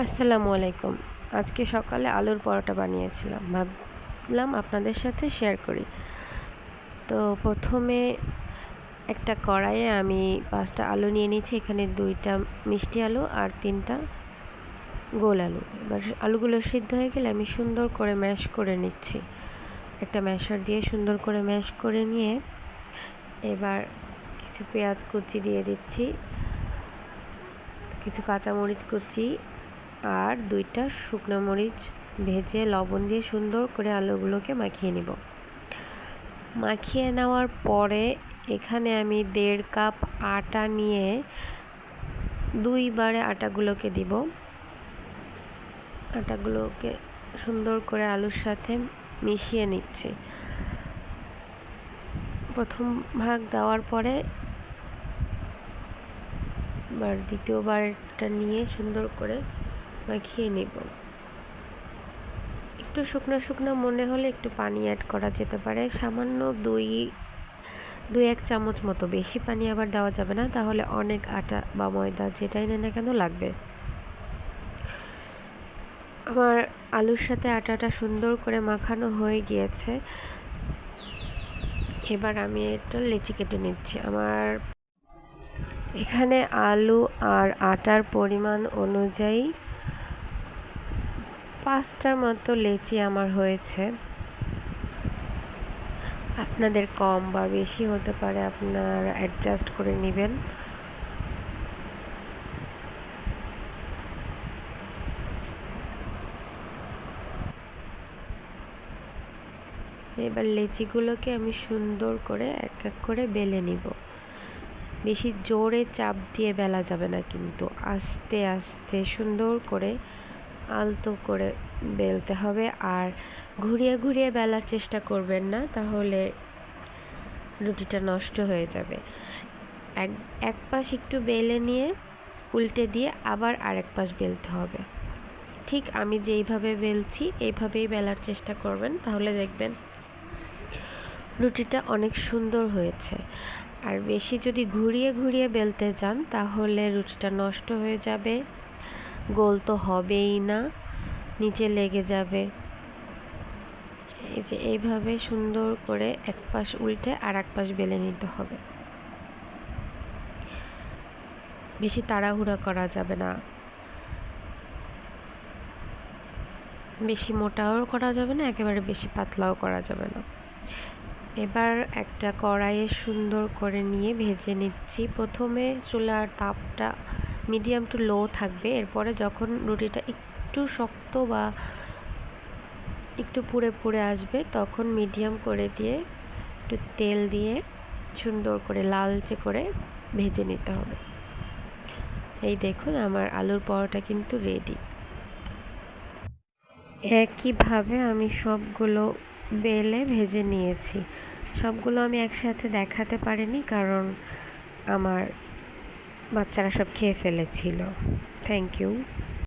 আসসালামু আলাইকুম। আজকে সকালে আলুর পরোটা বানিয়েছিলাম। ভাবলাম আপনাদের সাথে শেয়ার করি। তো প্রথমে একটা কড়াইয়ে আমি পাঁচটা আলু নিয়ে নিয়েছি। এখানে দুইটা মিষ্টি আলু আর তিনটা গোল আলু। এবার আলুগুলো সিদ্ধ হয়ে গেলে আমি সুন্দর করে ম্যাশ করে নিচ্ছি। একটা ম্যাশার দিয়ে সুন্দর করে ম্যাশ করে নিয়ে এবার কিছু পেঁয়াজ কুচি দিয়ে দিচ্ছি। কিছু কাঁচামরিচ কুচি আর দুইটা শুকনো মরিচ ভেজে লবণ দিয়ে সুন্দর করে আলুগুলোকে মাখিয়ে নিব। মাখিয়ে নেওয়ার পরে এখানে আমি দেড় কাপ আটা নিয়ে দুইবারে আটাগুলোকে দিব। আটাগুলোকে সুন্দর করে আলুর সাথে মিশিয়ে নিচ্ছি। প্রথম ভাগ দেওয়ার পরে এবার দ্বিতীয়বারটা নিয়ে সুন্দর করে মাখিয়ে নেব। একটু শুকনো শুকনো মনে হলে একটু পানি অ্যাড করা যেতে পারে। সামান্য দুই দুই এক চামচ মতো। বেশি পানি আবার দেওয়া যাবে না। তাহলে অনেক আটা বা ময়দা যেটাই নেই না কেন লাগবে। আমার আলুর সাথে আটাটা সুন্দর করে মাখানো হয়ে গিয়েছে। এবার আমি এটা লেচি কেটে নিচ্ছি। আমার এখানে আলু আর আটার পরিমাণ অনুযায়ী পাঁচটার মতো লেচি আমার হয়েছে। আপনাদের কম বা বেশি হতে পারে, আপনারা অ্যাডজাস্ট করে নেবেন। এবার লেচিগুলোকে আমি সুন্দর করে এক এক করে বেলে নিব। বেশি জোরে চাপ দিয়ে বেলা যাবে না কিন্তু, আস্তে আস্তে সুন্দর করে আলতো করে বেলতে হবে। আর ঘুরিয়ে ঘুরিয়ে বেলার চেষ্টা করবেন না, তাহলে রুটিটা নষ্ট হয়ে যাবে। এক এক পাশ একটু বেলে নিয়ে উল্টে দিয়ে আবার আরেক পাশ বেলতে হবে। ঠিক আমি যেইভাবে বেলছি, এইভাবেই বেলার চেষ্টা করবেন, তাহলে দেখবেন রুটিটা অনেক সুন্দর হয়েছে। আর বেশি যদি ঘুরিয়ে ঘুরিয়ে বেলতে যান, তাহলে রুটিটা নষ্ট হয়ে যাবে। গোল তো হবেই না, নিচে লেগে যাবে। এই যে এইভাবে সুন্দর করে এক পাশ উল্টে আর এক পাশ বেলে নিতে হবে। বেশি তাড়াহুড়া করা যাবে না। বেশি মোটাও করা যাবে না, একেবারে বেশি পাতলাও করা যাবে না। এবার একটা কড়াইয়ে সুন্দর করে নিয়ে ভেজে নিচ্ছি। প্রথমে চুলার তাপটা মিডিয়াম টু লো থাকবে। এরপরে যখন রুটিটা একটু শক্ত বা একটু পুড়ে পুড়ে আসবে, তখন মিডিয়াম করে দিয়ে একটু তেল দিয়ে সুন্দর করে লালচে করে ভেজে নিতে হবে। এই দেখুন, আমার আলুর পরোটা কিন্তু রেডি একইভাবে আমি সবগুলো বেলে ভেজে নিয়েছি। সবগুলো আমি একসাথে দেখাতে পারিনি, কারণ আমার বাচ্চারা সব খেয়ে ফেলেছিল। Thank you